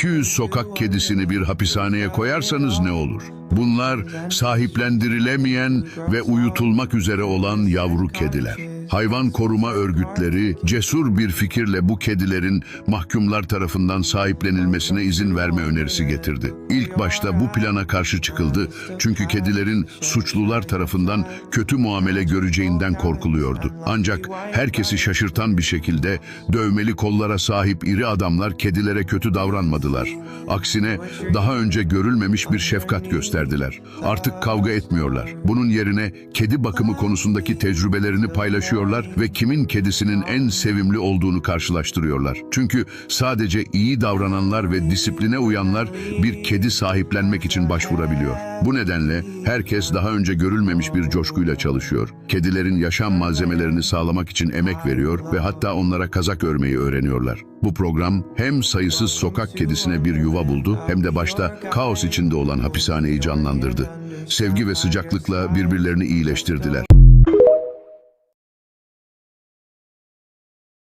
200 sokak kedisini bir hapishaneye koyarsanız ne olur? Bunlar sahiplendirilemeyen ve uyutulmak üzere olan yavru kediler. Hayvan koruma örgütleri cesur bir fikirle bu kedilerin mahkumlar tarafından sahiplenilmesine izin verme önerisi getirdi. İlk başta bu plana karşı çıkıldı çünkü kedilerin suçlular tarafından kötü muamele göreceğinden korkuluyordu. Ancak herkesi şaşırtan bir şekilde dövmeli kollara sahip iri adamlar kedilere kötü davranmadılar. Aksine daha önce görülmemiş bir şefkat gösterdiler. Artık kavga etmiyorlar. Bunun yerine kedi bakımı konusundaki tecrübelerini paylaşıyorlar ve kimin kedisinin en sevimli olduğunu karşılaştırıyorlar. Çünkü sadece iyi davrananlar ve disipline uyanlar bir kedi sahiplenmek için başvurabiliyor. Bu nedenle herkes daha önce görülmemiş bir coşkuyla çalışıyor. Kedilerin yaşam malzemelerini sağlamak için emek veriyor ve hatta onlara kazak örmeyi öğreniyorlar. Bu program hem sayısız sokak kedisine bir yuva buldu hem de başta kaos içinde olan hapishaneyi canlandırdı. Sevgi ve sıcaklıkla birbirlerini iyileştirdiler.